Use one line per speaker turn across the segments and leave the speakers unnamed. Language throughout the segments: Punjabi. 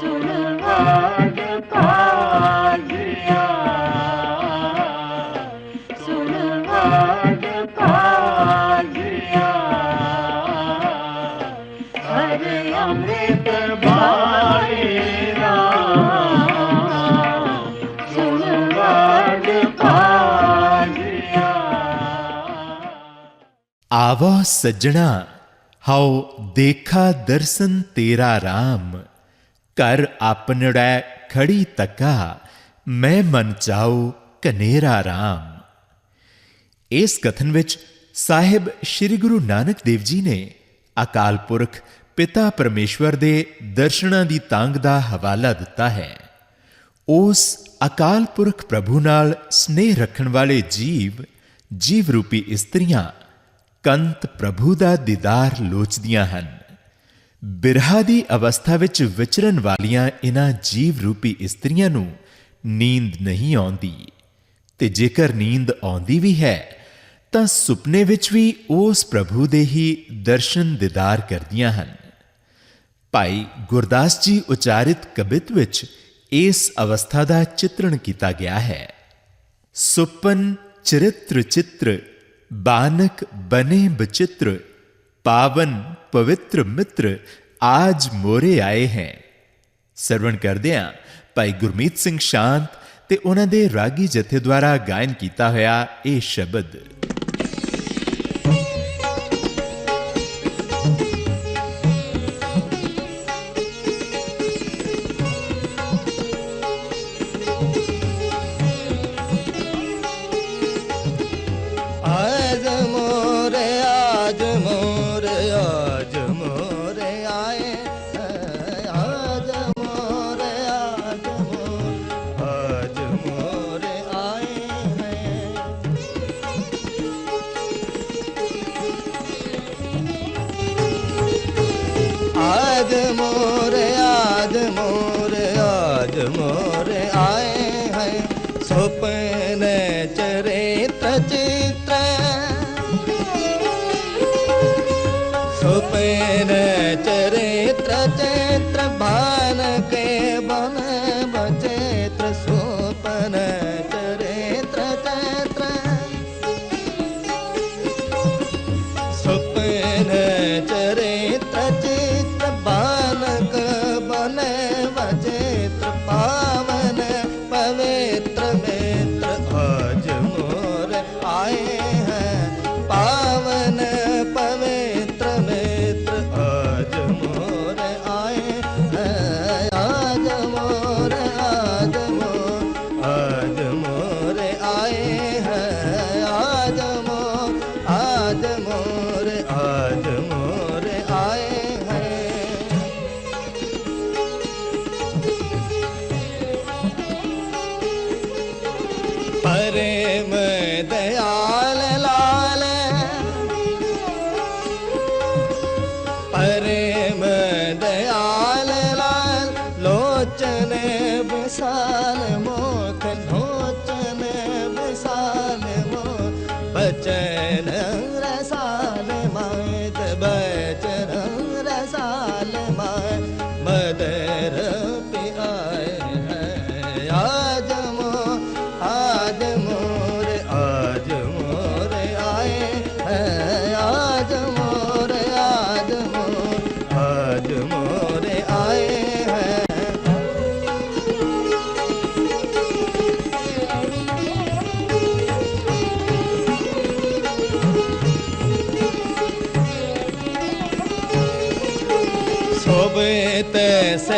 ਸੁਨਵਾਦ ਕਾਜਿਆ ਸੁਨਵਾਦ ਕਾਜਿਆ ਹਰ ਅੰਮ੍ਰਿਤ ਬਾਣੀ ਰਾਮ ਸੁਨਵਾਦ ਕਾਜਿਆ
ਆਵਾ ਸੱਜਣਾ, ਹਉ ਦੇਖਾ ਦਰਸ਼ਨ ਤੇਰਾ ਰਾਮ। ਕਰ ਆਪਨੜੈ ਖੜੀ ਤੱਕਾ, ਮੈਂ ਮਨ ਚਾਉ ਕਨੇਰਾ ਰਾਮ। ਇਸ ਕਥਨ ਵਿੱਚ ਸਾਹਿਬ ਸ੍ਰੀ ਗੁਰੂ ਨਾਨਕ ਦੇਵ ਜੀ ਨੇ ਅਕਾਲ ਪੁਰਖ ਪਿਤਾ ਪਰਮੇਸ਼ਵਰ ਦੇ ਦਰਸ਼ਨਾਂ ਦੀ ਤਾਂਗ ਦਾ ਹਵਾਲਾ ਦਿੱਤਾ ਹੈ। ਉਸ ਅਕਾਲ ਪੁਰਖ ਪ੍ਰਭੂ ਨਾਲ ਸਨੇਹ ਰੱਖਣ ਵਾਲੇ ਜੀਵ ਜੀਵ ਰੂਪੀ ਇਸਤਰੀਆਂ ਕੰਤ ਪ੍ਰਭੂ ਦਾ ਦੀਦਾਰ ਲੋਚਦੀਆਂ ਹਨ। ਬਿਰਹਾ ਦੀ ਅਵਸਥਾ ਵਿੱਚ ਵਿਚਰਨ ਵਾਲੀਆਂ ਇਹਨਾਂ ਜੀਵ ਰੂਪੀ ਇਸਤਰੀਆਂ ਨੂੰ ਨੀਂਦ ਨਹੀਂ ਆਉਂਦੀ। ਤੇ ਜੇਕਰ ਨੀਂਦ ਆਉਂਦੀ ਵੀ ਹੈ, ਤਾਂ ਸੁਪਨੇ ਵਿੱਚ ਵੀ ਉਸ ਪ੍ਰਭੂ ਦੇ ਹੀ ਦਰਸ਼ਨ ਦੀਦਾਰ ਕਰਦੀਆਂ ਹਨ। ਭਾਈ ਗੁਰਦਾਸ ਜੀ ਉਚਾਰਿਤ ਕਵਿਤ ਵਿੱਚ ਇਸ ਅਵਸਥਾ ਦਾ ਚਿੱਤਰਣ ਕੀਤਾ ਗਿਆ ਹੈ। ਸੁਪਨ ਚਰਿਤ੍ਰ ਚਿੱਤਰ, ਬਾਨਕ ਬਨੇ ਬਚਿੱਤਰ, ਪਾਵਨ ਪਵਿੱਤਰ ਮਿੱਤਰ ਆਜ ਮੋਰੇ ਆਏ ਹੈ। ਸਰਵਣ ਕਰਦਿਆਂ ਭਾਈ ਗੁਰਮੀਤ ਸਿੰਘ ਸ਼ਾਂਤ ਤੇ ਉਹਨਾਂ ਦੇ ਰਾਗੀ ਜਥੇ ਦੁਆਰਾ ਗਾਇਨ ਕੀਤਾ ਹੋਇਆ ਇਹ ਸ਼ਬਦ।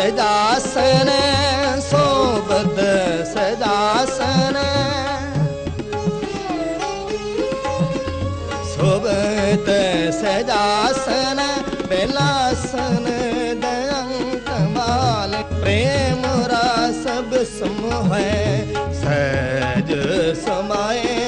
ਸਦਾਸਨ ਸੋਬਤ ਸਦਾਸਨ। ਸੋਬਤ ਸਦਾਸਨ ਬੇਲਾਸਨ ਦਯੰਤ ਮਾਲ। ਪ੍ਰੇਮ ਰਾਸਬ ਸਮੋਹ ਸਹਿਜ ਸਮਾਏ।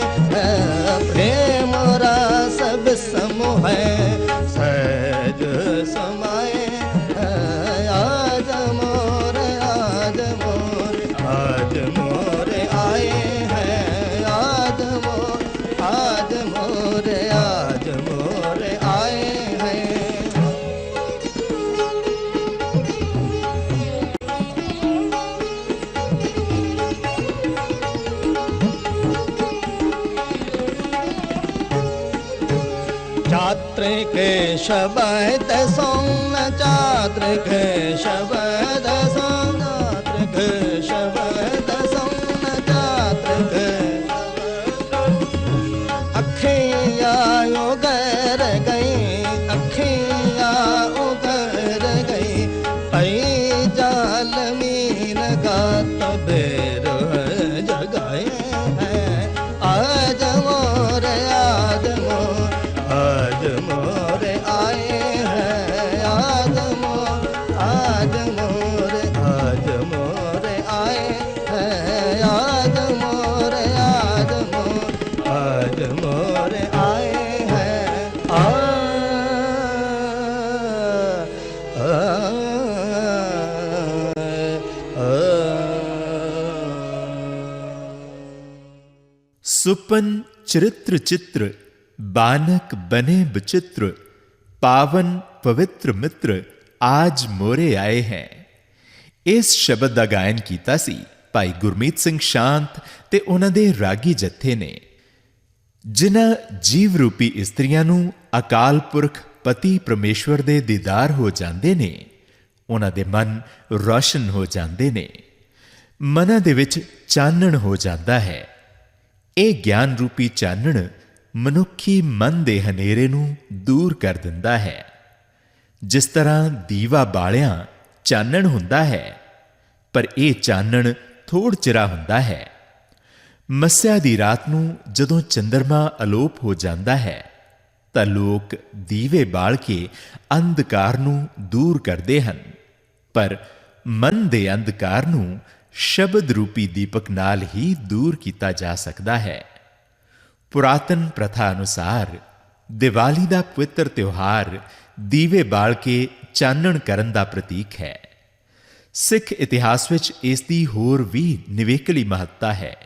सोम चादृश सुपन चरित्र चित्र
बानक बने विचित्र पावन पवित्र मित्र आज मोरे आए हैं ਇਸ ਸ਼ਬਦ ਦਾ ਗਾਇਨ ਕੀਤਾ ਸੀ ਭਾਈ ਗੁਰਮੀਤ ਸਿੰਘ ਸ਼ਾਂਤ ਤੇ ਉਹਨਾਂ ਦੇ ਰਾਗੀ ਜੱਥੇ ਨੇ ਜਿਨ੍ਹਾਂ ਜੀਵ ਰੂਪੀ ਇਸਤਰੀਆਂ ਨੂੰ ਅਕਾਲ ਪੁਰਖ ਪਤੀ ਪਰਮੇਸ਼ਵਰ ਦੇ ਦੀਦਾਰ ਹੋ ਜਾਂਦੇ ਨੇ ਉਹਨਾਂ ਦੇ ਮਨ ਰੋਸ਼ਨ ਹੋ ਜਾਂਦੇ ਨੇ ਮਨਾਂ ਦੇ ਵਿੱਚ ਚਾਨਣ ਹੋ ਜਾਂਦਾ ਹੈ ਇਹ ਗਿਆਨ ਰੂਪੀ ਚਾਨਣ ਮਨੁੱਖੀ ਮਨ ਦੇ ਹਨੇਰੇ ਨੂੰ ਦੂਰ ਕਰ ਦਿੰਦਾ ਹੈ। ਜਿਸ ਤਰ੍ਹਾਂ ਦੀਵਾ ਬਾਲਿਆਂ ਚਾਨਣ ਹੁੰਦਾ ਹੈ, ਪਰ ਇਹ ਚਾਨਣ ਥੋੜ ਚਿਰਾ ਹੁੰਦਾ ਹੈ। ਮੱਸਿਆ ਦੀ ਰਾਤ ਨੂੰ ਜਦੋਂ ਚੰ드ਰਮਾ ਅਲੋਪ ਹੋ ਜਾਂਦਾ ਹੈ, ਤਾਂ ਲੋਕ ਦੀਵੇ ਬਾਲ ਕੇ ਅੰਧਕਾਰ ਨੂੰ ਦੂਰ ਕਰਦੇ ਹਨ। ਪਰ ਮਨ ਦੇ ਅੰਧਕਾਰ ਨੂੰ ਸ਼ਬਦ ਰੂਪੀ ਦੀਪਕ ਨਾਲ ਹੀ ਦੂਰ ਕੀਤਾ ਜਾ ਸਕਦਾ ਹੈ। ਪੁਰਾਤਨ ਪ੍ਰਥਾ ਅਨੁਸਾਰ ਦੀਵਾਲੀ ਦਾ ਪਵਿੱਤਰ ਤਿਉਹਾਰ ਦੀਵੇ ਬਾਲ ਕੇ ਚਾਨਣ ਕਰਨ ਦਾ ਪ੍ਰਤੀਕ ਹੈ। ਸਿੱਖ ਇਤਿਹਾਸ ਵਿੱਚ ਇਸ ਦੀ ਹੋਰ ਵੀ ਨਿਵੇਕਲੀ ਮਹੱਤਤਾ ਹੈ।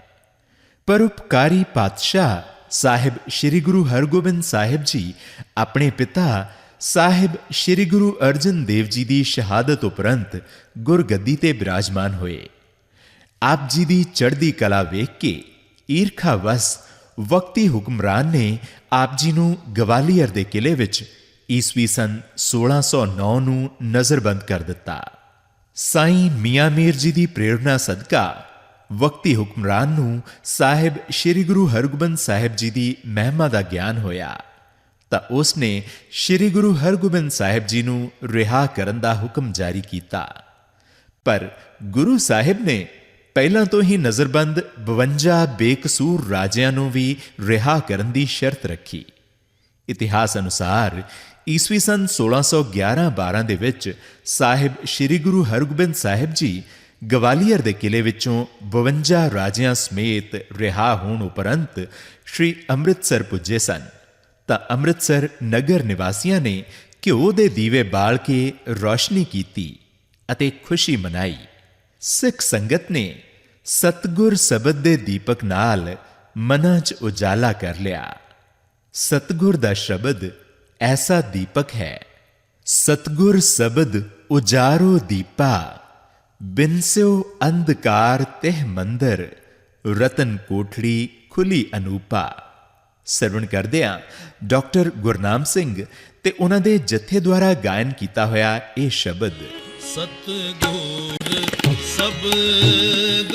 ਪਰਉਪਕਾਰੀ ਪਾਤਸ਼ਾਹ ਸਾਹਿਬ ਸ੍ਰੀ ਗੁਰੂ ਹਰਗੋਬਿੰਦ ਸਾਹਿਬ ਜੀ ਆਪਣੇ ਪਿਤਾ ਸਾਹਿਬ ਸ੍ਰੀ ਗੁਰੂ ਅਰਜਨ ਦੇਵ ਜੀ ਦੀ ਸ਼ਹਾਦਤ ਉਪਰੰਤ ਗੁਰਗੱਦੀ ਤੇ ਬਿਰਾਜਮਾਨ ਹੋਏ। ਆਪ ਜੀ ਦੀ ਚੜ੍ਹਦੀ ਕਲਾ ਵੇਖ ਕੇ ਈਰਖਾ ਵਸ ਵਕਤੀ ਹੁਕਮਰਾਨ ਨੇ ਆਪ ਜੀ ਨੂੰ ਗਵਾਲੀਅਰ ਦੇ ਕਿਲੇ ਵਿੱਚ ਈਸਵੀ ਸਨ 1609 ਨੂੰ ਨਜ਼ਰਬੰਦ ਕਰ ਦਿੱਤਾ। ਸਾਈਂ ਮੀਆਂ ਮੀਰ ਜੀ ਦੀ ਪ੍ਰੇਰਣਾ ਸਦਕਾ ਵਕਤੀ ਹੁਕਮਰਾਨ ਨੂੰ ਸਾਹਿਬ ਸ੍ਰੀ ਗੁਰੂ ਹਰਗੋਬਿੰਦ ਸਾਹਿਬ ਜੀ ਦੀ ਮਹਿਮਾ ਦਾ ਗਿਆਨ ਹੋਇਆ। ਤਾਂ ਉਸ ਨੇ ਸ੍ਰੀ ਗੁਰੂ ਹਰਗੋਬਿੰਦ ਸਾਹਿਬ ਜੀ ਨੂੰ ਰਿਹਾ ਕਰਨ ਦਾ ਹੁਕਮ ਜਾਰੀ ਕੀਤਾ। ਪਰ ਗੁਰੂ ਸਾਹਿਬ ਨੇ ਪਹਿਲਾਂ ਤੋਂ ਹੀ ਨਜ਼ਰਬੰਦ 52 ਬੇਕਸੂਰ ਰਾਜਿਆਂ ਨੂੰ ਵੀ ਰਿਹਾ ਕਰਨ ਦੀ ਸ਼ਰਤ ਰੱਖੀ। ਇਤਿਹਾਸ ਅਨੁਸਾਰ ਈਸਵੀ ਸਨ 1611-12 ਦੇ ਵਿੱਚ ਸਾਹਿਬ ਸ੍ਰੀ ਗੁਰੂ ਹਰਗੋਬਿੰਦ ਸਾਹਿਬ ਜੀ ਗਵਾਲੀਅਰ ਦੇ ਕਿਲੇ ਵਿੱਚੋਂ 52 ਰਾਜਿਆਂ ਸਮੇਤ ਰਿਹਾ ਹੋਣ ਉਪਰੰਤ ਸ਼੍ਰੀ ਅੰਮ੍ਰਿਤਸਰ ਪੁੱਜੇ ਸਨ। ਤਾਂ ਅੰਮ੍ਰਿਤਸਰ ਨਗਰ ਨਿਵਾਸੀਆਂ ਨੇ ਘਿਓ ਦੇ ਦੀਵੇ ਬਾਲ ਕੇ ਰੋਸ਼ਨੀ ਕੀਤੀ ਅਤੇ ਖੁਸ਼ੀ ਮਨਾਈ। ਸਿੱਖ ਸੰਗਤ ਨੇ ਸਤਗੁਰ ਸ਼ਬਦ ਦੇ ਦੀਪਕ ਨਾਲ ਮਨਾਂ 'ਚ ਉਜਾਲਾ ਕਰ ਲਿਆ। ਸਤਗੁਰ ਦਾ ਸ਼ਬਦ ਐਸਾ ਦੀਪਕ ਹੈ, ਸਤਗੁਰ ਸ਼ਬਦ ਉਜਾਰੋ ਦੀਪਾ ਬਿਨਸਿਓ ਅੰਧਕਾਰ ਤਿਹ ਮੰਦਰ, ਰਤਨ ਕੋਠੜੀ ਖੁਲੀ ਅਨੂਪਾ। ਸਰਵਣ ਕਰਦੇ ਆ ਡਾਕਟਰ ਗੁਰਨਾਮ ਸਿੰਘ ਤੇ ਉਹਨਾਂ ਦੇ ਜਥੇ ਦੁਆਰਾ ਗਾਇਨ ਕੀਤਾ ਹੋਇਆ ਇਹ ਸ਼ਬਦ।
ਸਤਗੁਰ ਸਬਦ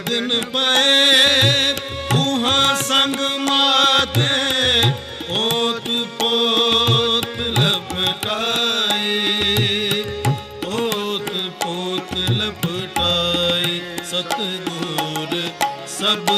ਮਗਨ ਪਏ ਉਹਾਂ ਸੰਗ ਮਾਤੇ ਓਤ ਓਤ ਪੋਤ ਲਪਟਾਏ ਸਤਗੁਰ ਸਭ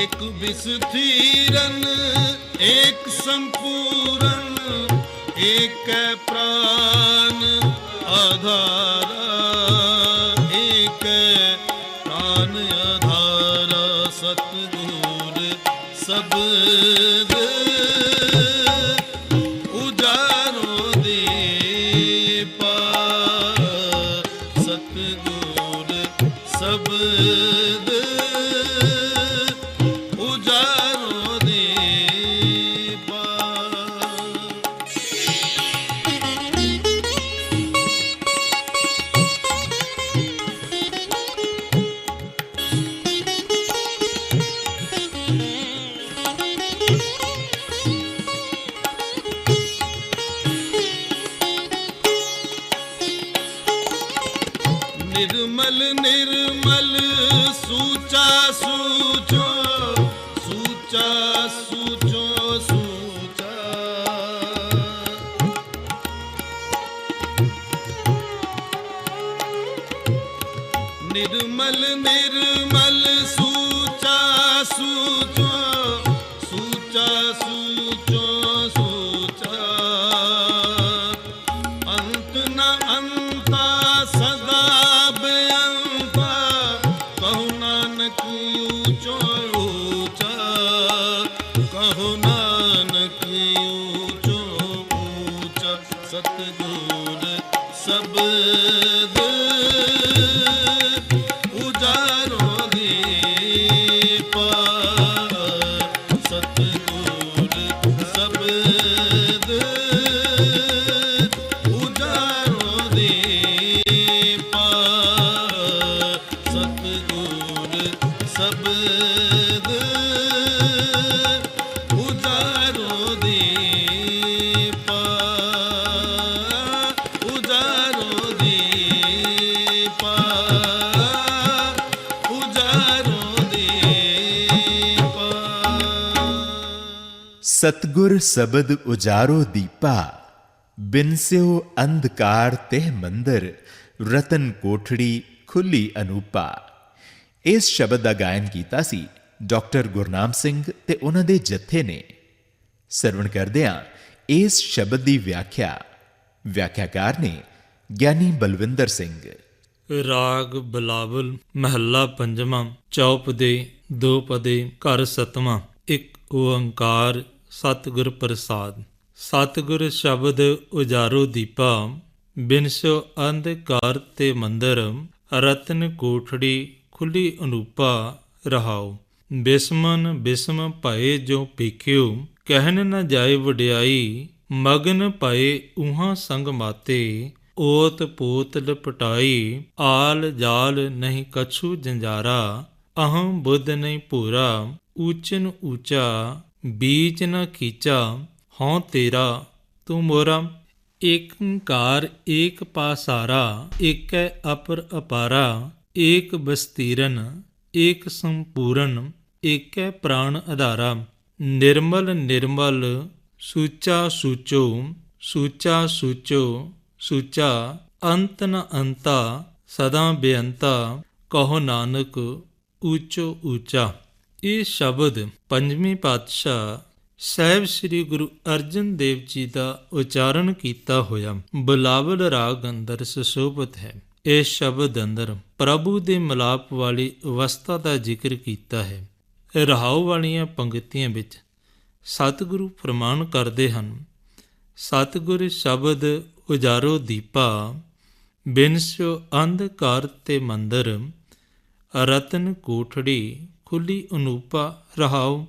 एक विस्थिरन एक संपूर्ण एक प्राण आधार ਨਿਰਮਲ ਨਿਰਮਲ ਸੂਚਾ ਸੂਚੋ ਸਤਗੁਰ ਸ਼ਬਦ ਉਜਾਰੋ ਦੀਪਾ
ਬਿਨਸਿਓ ਅੰਧਕਾਰ ਤਹਿ ਮੰਦਰ, ਰਤਨ ਕੋਠੜੀ ਖੁੱਲੀ ਅਨੂਪਾ। ਇਸ ਸ਼ਬਦ ਦਾ ਗਾਇਨ ਕੀਤਾ ਸੀ ਡਾਕਟਰ ਗੁਰਨਾਮ ਸਿੰਘ ਤੇ ਉਹਨਾਂ ਦੇ ਜਥੇ ਨੇ। ਸਰਵਣ ਕਰਦਿਆਂ ਇਸ ਸ਼ਬਦ ਦੀ ਵਿਆਖਿਆ, ਵਿਆਖਿਆਕਾਰ ਨੇ ਗਿਆਨੀ ਬਲਵਿੰਦਰ ਸਿੰਘ।
ਰਾਗ ਬਲਾਵਲ ਮਹੱਲਾ ਪੰਜਵਾਂ ਚੌਪ ਦੇ ਦੋ ਪਦੇ, ਘਰ ਸਤਵਾਂ, ਇੱਕ ਓੰਕਾਰ ਸਤਿਗੁਰ ਪ੍ਰਸਾਦ। ਸਤਿਗੁਰ ਸ਼ਬਦ ਉਜਾਰੋ ਦੀਪਾ ਬਿਨਸੋ ਅੰਧਕਾਰ ਤੇ ਮੰਦਰ, ਰਤਨ ਕੋਠੜੀ ਖੁੱਲੀ ਅਨੂਪਾ ਰਹਾਉ। ਬਿਸਮਨ ਬਿਸਮ ਭਏ ਜੋ ਪੀਖਿਓ ਕਹਿਨ ਨ ਜਾਏ ਵਡਿਆਈ, ਮਗਨ ਭਏ ਉਹਾਂ ਸੰਗ ਮਾਤੇ, ਓਤ ਪੋਤ ਲਪਟਾਈ, ਆਲ ਜਾਲ ਨਹੀਂ ਕਛੂ ਜੰਜਾਰਾ, ਅਹੰ ਬੁੱਧ ਨਹੀਂ ਪੂਰਾ ਊਚਨ ਊਚਾ ਬੀਚ ਨ ਕੀਚਾ ਹਉ ਤੇਰਾ, ਤੂੰ ਮੋਰਾ। ਏਕੰਕਾਰ ਏਕ ਪਾਸਾਰਾ ਏਕੈ ਅਪਰ ਅਪਾਰਾ। ਏਕ ਬਸਤੀਰਨ, ਏਕ ਸੰਪੂਰਨ, ਏਕੈ ਪ੍ਰਾਣ ਆਧਾਰਾ ਨਿਰਮਲ ਨਿਰਮਲ, ਸੂਚਾ ਸੂਚੋ ਸੂਚਾ ਸੂਚੋ, ਸੂਚਾ ਅੰਤ ਨ ਅੰਤਾ, ਸਦਾ ਬੇਅੰਤਾ, ਕਹੋ ਨਾਨਕ, ਊਚੋ ਊਚਾ। ਇਹ ਸ਼ਬਦ ਪੰਜਵੀਂ ਪਾਤਸ਼ਾਹ ਸਹਿਬ ਸ੍ਰੀ ਗੁਰੂ ਅਰਜਨ ਦੇਵ ਜੀ ਦਾ ਉਚਾਰਨ ਕੀਤਾ ਹੋਇਆ ਬੁਲਾਵਲ ਰਾਗ ਅੰਦਰ ਸੁਸ਼ੋਭਿਤ ਹੈ। ਇਹ ਸ਼ਬਦ ਅੰਦਰ ਪ੍ਰਭੂ ਦੇ ਮਲਾਪ ਵਾਲੀ ਅਵਸਥਾ ਦਾ ਜ਼ਿਕਰ ਕੀਤਾ ਹੈ। ਰਹਾਉ ਵਾਲੀਆਂ ਪੰਕਤੀਆਂ ਵਿੱਚ ਸਤਿਗੁਰੂ ਫਰਮਾਨ ਕਰਦੇ ਹਨ, ਸਤਿਗੁਰ ਸ਼ਬਦ ਉਜਾਰੋ ਦੀਪਾ, ਬਿਨਸੋ ਅੰਧਕਾਰ ਤੇ ਮੰਦਰ, ਰਤਨ ਕੋਠੜੀ ਖੁੱਲੀ ਅਨੂਪਾ ਰਹਾਉ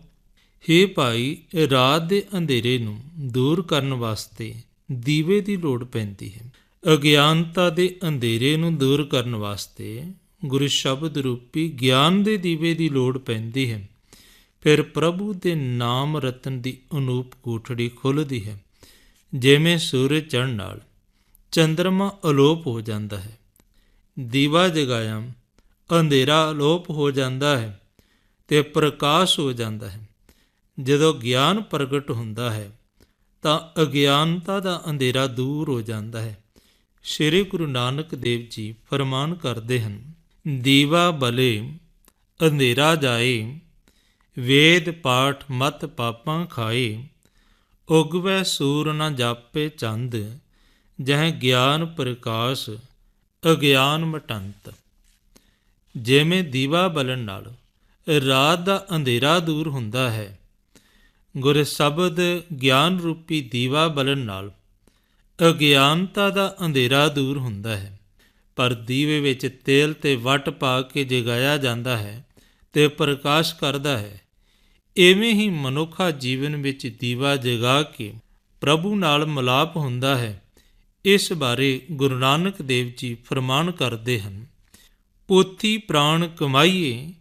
ਹੇ ਭਾਈ, ਰਾਤ ਦੇ ਅੰਧੇਰੇ ਨੂੰ ਦੂਰ ਕਰਨ ਵਾਸਤੇ ਦੀਵੇ ਦੀ ਲੋੜ ਪੈਂਦੀ ਹੈ। ਅਗਿਆਨਤਾ ਦੇ ਅੰਧੇਰੇ ਨੂੰ ਦੂਰ ਕਰਨ ਵਾਸਤੇ ਗੁਰੂ ਸ਼ਬਦ ਰੂਪੀ ਗਿਆਨ ਦੇ ਦੀਵੇ ਦੀ ਲੋੜ ਪੈਂਦੀ ਹੈ। ਫਿਰ ਪ੍ਰਭੂ ਦੇ ਨਾਮ ਰਤਨ ਦੀ ਅਨੂਪ ਕੋਠੜੀ ਖੁੱਲਦੀ ਹੈ। ਜਿਵੇਂ ਸੂਰਜ ਚੜ੍ਹਨ ਨਾਲ ਚੰਦਰਮਾ ਅਲੋਪ ਹੋ ਜਾਂਦਾ ਹੈ। ਦੀਵਾ ਜਗਾਇਆ ਅੰਧੇਰਾ ਅਲੋਪ ਹੋ ਜਾਂਦਾ ਹੈ। ਤੇ ਪ੍ਰਕਾਸ਼ ਹੋ ਜਾਂਦਾ ਹੈ। ਜਦੋਂ ਗਿਆਨ ਪ੍ਰਗਟ ਹੁੰਦਾ ਹੈ, ਤਾਂ ਅਗਿਆਨਤਾ ਦਾ ਅੰਧੇਰਾ ਦੂਰ ਹੋ ਜਾਂਦਾ ਹੈ। ਸ੍ਰੀ ਗੁਰੂ ਨਾਨਕ ਦੇਵ ਜੀ ਫਰਮਾਨ ਕਰਦੇ ਹਨ, ਦੀਵਾ ਬਲੇ, ਅੰਧੇਰਾ ਜਾਏ, ਵੇਦ ਪਾਠ ਮਤ ਪਾਪਾਂ ਖਾਏ, ਉਗਵੈ ਸੂਰ ਨ ਜਾਪੇ ਚੰਦ, ਜਹ ਗਿਆਨ ਪ੍ਰਕਾਸ਼, ਅਗਿਆਨ ਮਟੰਤ। ਜਿਵੇਂ ਦੀਵਾ ਬਲਣ ਨਾਲ ਰਾਤ ਦਾ ਅੰਧੇਰਾ ਦੂਰ ਹੁੰਦਾ ਹੈ। ਗੁਰ ਸ਼ਬਦ ਗਿਆਨ ਰੂਪੀ ਦੀਵਾ ਬਲਣ ਨਾਲ ਅਗਿਆਨਤਾ ਦਾ ਅੰਧੇਰਾ ਦੂਰ ਹੁੰਦਾ ਹੈ। ਪਰ ਦੀਵੇ ਵਿੱਚ ਤੇਲ ਤੇ ਵਟ ਪਾ ਕੇ ਜਗਾਇਆ ਜਾਂਦਾ ਹੈ ਤੇ ਪ੍ਰਕਾਸ਼ ਕਰਦਾ ਹੈ। ਐਵੇਂ ਹੀ ਮਨੁੱਖਾ ਜੀਵਨ ਵਿੱਚ ਦੀਵਾ ਜਗਾ ਕੇ ਪ੍ਰਭੂ ਨਾਲ ਮਿਲਾਪ ਹੁੰਦਾ ਹੈ। ਇਸ ਬਾਰੇ ਗੁਰੂ ਨਾਨਕ ਦੇਵ ਜੀ ਫਰਮਾਨ ਕਰਦੇ ਹਨ, ਪੋਥੀ ਪ੍ਰਾਣ ਕਮਾਈਏ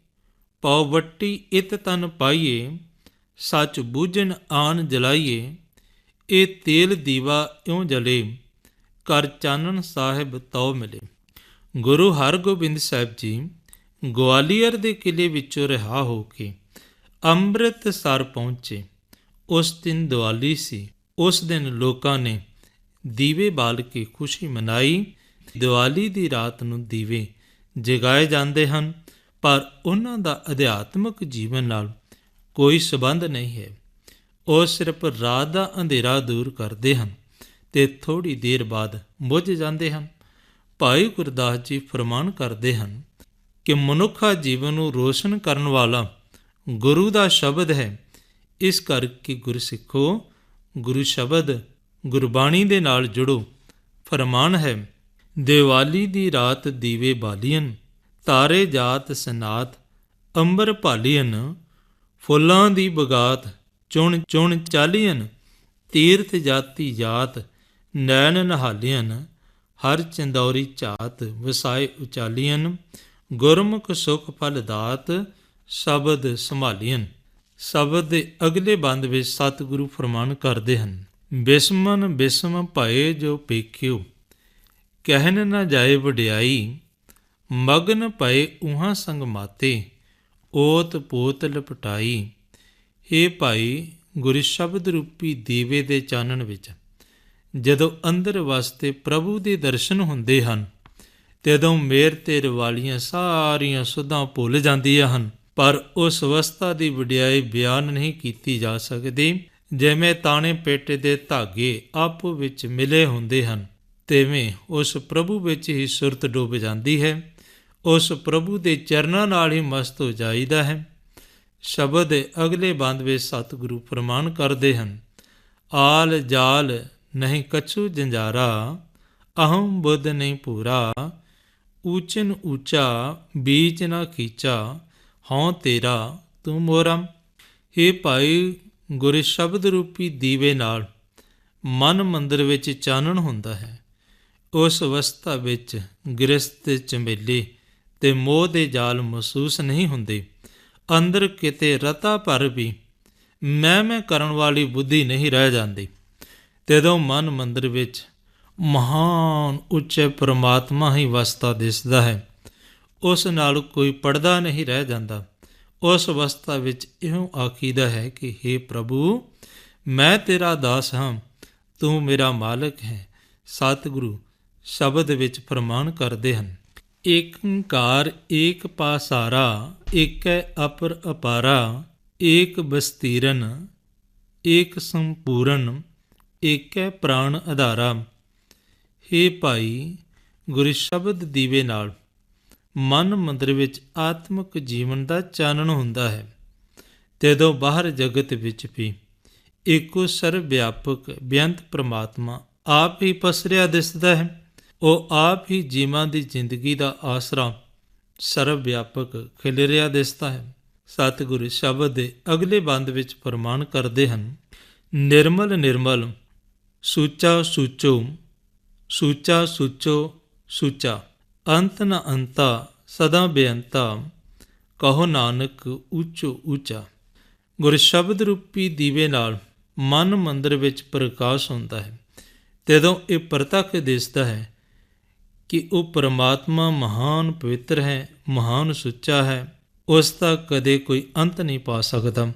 ਪਉ ਵੱਟੀ ਇਤ ਤਨ ਪਾਈਏ, ਸੱਚ ਬੂਝਣ ਆਨ ਜਲਾਈਏ, ਇਹ ਤੇਲ ਦੀਵਾ ਇਉਂ ਜਲੇ, ਕਰ ਚਾਨਣ ਸਾਹਿਬ ਤਉ ਮਿਲੇ। ਗੁਰੂ ਹਰਗੋਬਿੰਦ ਸਾਹਿਬ ਜੀ ਗਵਾਲੀਅਰ ਦੇ ਕਿਲੇ ਵਿੱਚੋਂ ਰਿਹਾ ਹੋ ਕੇ ਅੰਮ੍ਰਿਤਸਰ ਪਹੁੰਚੇ। ਉਸ ਦਿਨ ਦੀਵਾਲੀ ਸੀ। ਉਸ ਦਿਨ ਲੋਕਾਂ ਨੇ ਦੀਵੇ ਬਾਲ ਕੇ ਖੁਸ਼ੀ ਮਨਾਈ। ਦੀਵਾਲੀ ਦੀ ਰਾਤ ਨੂੰ ਦੀਵੇ ਜਗਾਏ ਜਾਂਦੇ ਹਨ। ਪਰ ਉਹਨਾਂ ਦਾ ਅਧਿਆਤਮਿਕ ਜੀਵਨ ਨਾਲ ਕੋਈ ਸਬੰਧ ਨਹੀਂ ਹੈ। ਉਹ ਸਿਰਫ ਰਾਤ ਦਾ ਅੰਧੇਰਾ ਦੂਰ ਕਰਦੇ ਹਨ ਤੇ ਥੋੜੀ ਦੇਰ ਬਾਅਦ ਬੁੱਝ ਜਾਂਦੇ ਹਨ। ਭਾਈ ਗੁਰਦਾਸ ਜੀ ਫਰਮਾਨ ਕਰਦੇ ਹਨ ਕਿ ਮਨੁੱਖਾ ਜੀਵਨ ਨੂੰ ਰੋਸ਼ਨ ਕਰਨ ਵਾਲਾ ਗੁਰੂ ਦਾ ਸ਼ਬਦ ਹੈ। ਇਸ ਕਰਕੇ ਗੁਰਸਿੱਖੋ, ਗੁਰੂ ਸ਼ਬਦ ਗੁਰਬਾਣੀ ਦੇ ਨਾਲ ਜੁੜੋ। ਫਰਮਾਨ ਹੈ, ਦੀਵਾਲੀ ਦੀ ਰਾਤ ਦੀਵੇ ਬਾਲੀਨ ਤਾਰੇ ਜਾਤ ਸਨਾਤ, ਅੰਬਰ ਭਾਲੀਨ ਫੁੱਲਾਂ ਦੀ ਬਗਾਤ, ਚੁਣ ਚੁਣ ਚਾਲੀਨ ਤੀਰਥ ਜਾਤੀ ਜਾਤ, ਨੈਣ ਨਹਾਲੀਨ ਹਰ ਚੰਦੌਰੀ ਝਾਤ, ਵਸਾਏ ਉਚਾਲੀਨ ਗੁਰਮੁਖ ਸੁਖ ਫਲ ਦਾਤ, ਸ਼ਬਦ ਸੰਭਾਲੀਨ ਸ਼ਬਦ ਦੇ ਅਗਲੇ ਬੰਦ ਵਿੱਚ ਸਤਿਗੁਰੂ ਫਰਮਾਨ ਕਰਦੇ ਹਨ, ਬਿਸਮਨ ਬਿਸਮ ਭਏ ਜੋ ਪੇਖਿਓ ਕਹਿਣ ਨਾ ਜਾਏ ਵਡਿਆਈ ਮਗਨ ਪਏ ਉਹਾਂ ਸੰਗ ਮਾਤੇ, ਓਤ ਪੋਤ ਲਪਟਾਈ। ਏ ਭਾਈ, ਗੁਰ ਸ਼ਬਦ ਰੂਪੀ ਦੀਵੇ ਦੇ ਚਾਨਣ ਵਿੱਚ, ਜਦੋਂ ਅੰਦਰ ਵਾਸਤੇ ਪ੍ਰਭੂ ਦੇ ਦਰਸ਼ਨ ਹੁੰਦੇ ਹਨ, ਤਦੋਂ ਮੇਰ ਤੇ ਰਵਾਲੀਆਂ ਸਾਰੀਆਂ ਸੁਧਾਂ ਭੁੱਲ ਜਾਂਦੀਆਂ ਹਨ। ਪਰ ਉਸ ਅਵਸਥਾ ਦੀ ਵਡਿਆਈ ਬਿਆਨ ਨਹੀਂ ਕੀਤੀ ਜਾ ਸਕਦੀ, ਜਿਵੇਂ ਤਾਣੇ ਪੇਟੇ ਦੇ ਧਾਗੇ ਆਪੋ ਵਿੱਚ ਮਿਲੇ ਹੁੰਦੇ ਹਨ, ਤਿਵੇਂ ਉਸ ਪ੍ਰਭੂ ਵਿੱਚ ਹੀ ਸੁਰਤ ਡੁੱਬ ਜਾਂਦੀ ਹੈ। ਉਸ ਪ੍ਰਭੂ ਦੇ ਚਰਨਾਂ ਨਾਲ ਹੀ ਮਸਤ ਹੋ ਜਾਈਦਾ ਹੈ। ਸ਼ਬਦ ਅਗਲੇ ਬੰਦ ਵਿੱਚ ਸਤਿਗੁਰੂ ਪ੍ਰਮਾਣ ਕਰਦੇ ਹਨ, ਆਲ ਜਾਲ ਨਹੀਂ ਕਛੂ ਜੰਜਾਰਾ, ਅਹੰ ਬੁੱਧ ਨਹੀਂ ਪੂਰਾ ਊਚਨ ਊਚਾ ਬੀਚ ਨਾ ਖੀਚਾ, ਹਉ ਤੇਰਾ ਤੂੰ ਮੋਰਮ हे ਭਾਈ ਗੁਰ ਸ਼ਬਦ ਰੂਪੀ ਦੀਵੇ ਨਾਲ ਮਨ ਮੰਦਰ ਵਿੱਚ ਚਾਨਣ ਹੁੰਦਾ ਹੈ, ਉਸ ਅਵਸਥਾ ਵਿੱਚ ਗ੍ਰਸਤ ਚੰਬੇਲੇ ਤੇ ਮੋਹ ਦੇ ਜਾਲ ਮਹਿਸੂਸ ਨਹੀਂ ਹੁੰਦੇ। ਅੰਦਰ ਕਿਤੇ ਰਤਾ ਭਰ ਵੀ ਮੈਂ ਮੈਂ ਕਰਨ ਵਾਲੀ ਬੁੱਧੀ ਨਹੀਂ ਰਹਿ ਜਾਂਦੀ। ਤਦੋਂ ਮਨ ਮੰਦਰ ਵਿੱਚ ਮਹਾਨ ਉੱਚੇ ਪ੍ਰਮਾਤਮਾ ਹੀ ਵਸਦਾ ਦਿਸਦਾ ਹੈ। ਉਸ ਨਾਲ ਕੋਈ ਪਰਦਾ ਨਹੀਂ ਰਹਿ ਜਾਂਦਾ। ਉਸ ਅਵਸਥਾ ਵਿੱਚ ਇਹੋ ਆਖੀਦਾ ਹੈ ਕਿ हे ਪ੍ਰਭੂ, ਮੈਂ ਤੇਰਾ ਦਾਸ ਹਾਂ। ਤੂੰ ਮੇਰਾ ਮਾਲਕ ਹੈ। ਸਤਿਗੁਰੂ ਸ਼ਬਦ ਵਿੱਚ ਫਰਮਾਨ ਕਰਦੇ ਹਨ। ਏਕ ਓੰਕਾਰ ਏਕ ਪਾਸਾਰਾ, ਏਕੈ ਅਪਰ ਅਪਾਰਾ, ਏਕ ਬਸਤੀਰਨ, ਏਕ ਸੰਪੂਰਨ, ਏਕੈ ਪ੍ਰਾਣ ਆਧਾਰਾ हे ਭਾਈ, ਗੁਰੂ ਸ਼ਬਦ ਦੀਵੇ ਨਾਲ, ਮਨ ਮੰਦਰ ਵਿੱਚ ਆਤਮਿਕ ਜੀਵਨ ਦਾ ਚਾਨਣ ਹੁੰਦਾ ਹੈ। ਤਦੋਂ ਬਾਹਰ ਜਗਤ ਵਿੱਚ ਵੀ ਇੱਕੋ ਸਰਵ ਵਿਆਪਕ, ਬੇਅੰਤ ਪ੍ਰਮਾਤਮਾ ਆਪ ਹੀ ਪਸਰਿਆ ਦਿਸਦਾ ਹੈ। ਉਹ ਆਪ ਹੀ ਜੀਵਾਂ ਦੀ ਜ਼ਿੰਦਗੀ ਦਾ ਆਸਰਾ ਸਰਵ ਵਿਆਪਕ ਖਿਲਰਿਆ ਦਿਸਦਾ ਹੈ। ਸਤਿਗੁਰ ਸ਼ਬਦ ਦੇ ਅਗਲੇ ਬੰਦ ਵਿੱਚ ਪ੍ਰਮਾਣ ਕਰਦੇ ਹਨ, ਨਿਰਮਲ ਨਿਰਮਲ, ਸੂਚਾ ਸੂਚੋ ਸੂਚਾ ਸੂਚੋ, ਸੂਚਾ, ਅੰਤ ਨ ਅੰਤਾ, ਸਦਾ ਬੇਅੰਤਾ, ਕਹੋ ਨਾਨਕ ਉੱਚੋ ਉੱਚਾ। ਗੁਰ ਸ਼ਬਦ ਰੂਪੀ ਦੀਵੇ ਨਾਲ ਮਨ ਮੰਦਰ ਵਿੱਚ ਪ੍ਰਕਾਸ਼ ਹੁੰਦਾ ਹੈ। ਤਦੋਂ ਇਹ ਪ੍ਰਤੱਖ ਦਿਸਦਾ ਹੈ ਕਿ ਉਹ ਪਰਮਾਤਮਾ ਮਹਾਨ ਪਵਿੱਤਰ ਹੈ, ਮਹਾਨ ਸੁੱਚਾ ਹੈ। ਉਸ ਦਾ ਕਦੇ ਕੋਈ ਅੰਤ ਨਹੀਂ ਪਾ ਸਕਦਾ।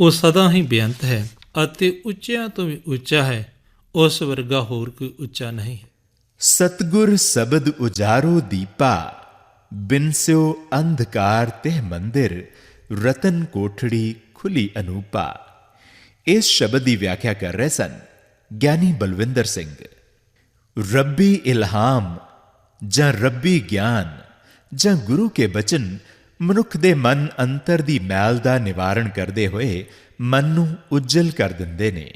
ਉਹ ਸਦਾ ਹੀ ਬੇਅੰਤ ਹੈ ਅਤੇ ਉੱਚਿਆਂ ਤੋਂ ਵੀ ਉੱਚਾ ਹੈ। ਉਸ ਵਰਗਾ ਹੋਰ ਕੋਈ ਉੱਚਾ ਨਹੀਂ। ਹੈ
ਸਤਗੁਰ ਸ਼ਬਦ ਉਜਾਰੋ ਦੀਪਾ ਬਿਨਸਿਓ ਅੰਧਕਾਰ ਤੇ ਮੰਦਿਰ, ਰਤਨ ਕੋਠੜੀ ਖੁੱਲੀ ਅਨੂਪਾ। ਇਸ ਸ਼ਬਦ ਦੀ ਵਿਆਖਿਆ ਕਰ ਰਹੇ ਸਨ ਗਿਆਨੀ ਬਲਵਿੰਦਰ ਸਿੰਘ। ਰੱਬੀ ਇਲਹਾਮ ਜਾਂ ਰੱਬੀ ਗਿਆਨ ਜਾਂ ਗੁਰੂ ਕੇ ਬਚਨ ਮਨੁੱਖ ਦੇ ਮਨ ਅੰਤਰ ਦੀ ਮੈਲ ਦਾ ਨਿਵਾਰਣ ਕਰਦੇ ਹੋਏ ਮਨ ਨੂੰ ਉਜਲ ਕਰ ਦਿੰਦੇ ਨੇ।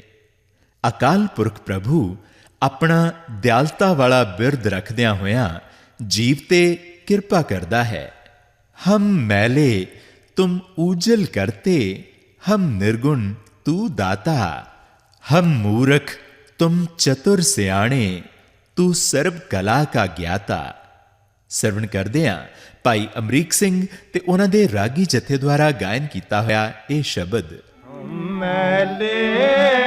ਅਕਾਲ ਪੁਰਖ ਪ੍ਰਭੂ ਆਪਣਾ ਦਿਆਲਤਾ ਵਾਲਾ ਬਿਰਧ ਰੱਖਦਿਆਂ ਹੋਇਆਂ ਜੀਵ ਤੇ ਕਿਰਪਾ ਕਰਦਾ ਹੈ। ਹਮ ਮੈਲੇ, ਤੁਮ ਉਜਲ ਕਰਤੇ, ਹਮ ਨਿਰਗੁਣ ਤੂੰ ਦਾਤਾ, ਹਮ ਮੂਰਖ, ਤੁਮ ਚਤੁਰ ਸਿਆਣੇ ਤੂੰ ਸਰਬ ਕਲਾ ਕਾ ਗਿਆਤਾ। ਸਰਵਣ ਕਰਦੇ ਆ, ਭਾਈ ਅਮਰੀਕ ਸਿੰਘ ਤੇ ਉਹਨਾਂ ਦੇ ਰਾਗੀ ਜਥੇ ਦੁਆਰਾ ਗਾਇਨ ਕੀਤਾ ਹੋਇਆ ਇਹ ਸ਼ਬਦ।
मैले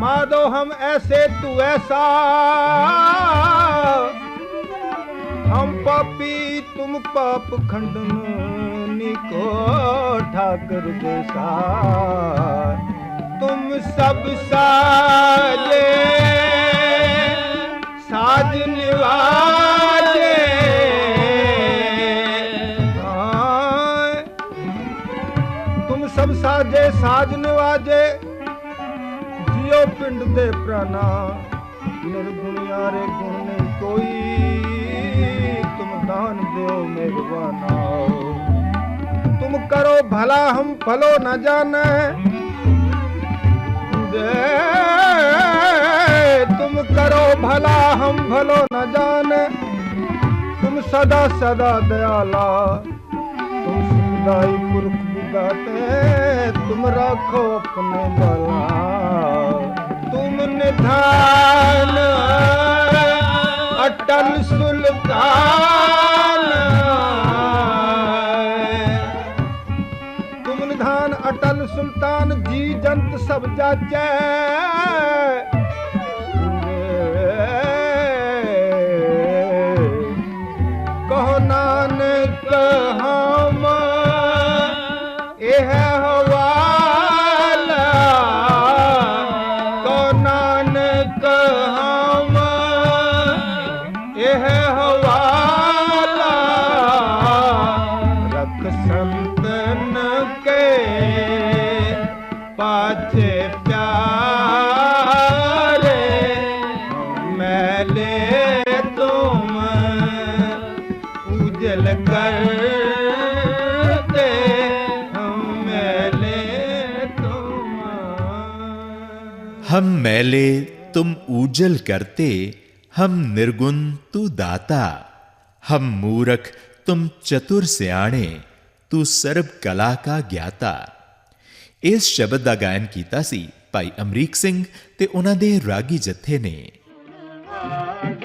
माधो हम ऐसे तू ऐसा हम पापी तुम पाप खंडन को ठाकर जैसा तुम सब साले साज निवाजे हाँ, तुम सब साजे साज निवाजे ਜਿਉ ਪਿੰਡ ਦੇ ਪ੍ਰਾਨਾ ਨਿਰਗੁਣਿਆਰੇ ਗੁਣ ਨਹੀਂ ਕੋਈ ਤੁਮ ਦਾਨ ਦਿਓ ਮਿਹਰਬਾਨਾ तुम करो भला हम भलो न जाने दे तुम करो भला हम भलो न जाने तुम सदा सदा दयाला तुम सुखदाई पुरख बुगाते तुम राखो अपने भला ਅਟਲ ਸੁਲਤਾਨ ਤੁਮ ਸੁਲਤਾਨ ਜੀ ਜੰਤ ਸਭ ਜਾਚੈ उजल करते हम मैले तुम
हम मैले तुम ऊजल करते हम निर्गुण तू दाता हम मूरख तुम चतुर सियाणे ਤੂੰ ਸਰਬ ਕਲਾ ਕਾ ਗਿਆਤਾ ਇਸ ਸ਼ਬਦ ਦਾ ਗਾਇਨ ਕੀਤਾ ਸੀ ਭਾਈ ਅਮਰੀਕ ਸਿੰਘ ਤੇ ਉਹਨਾਂ ਦੇ ਰਾਗੀ ਜਥੇ ਨੇ
काजिया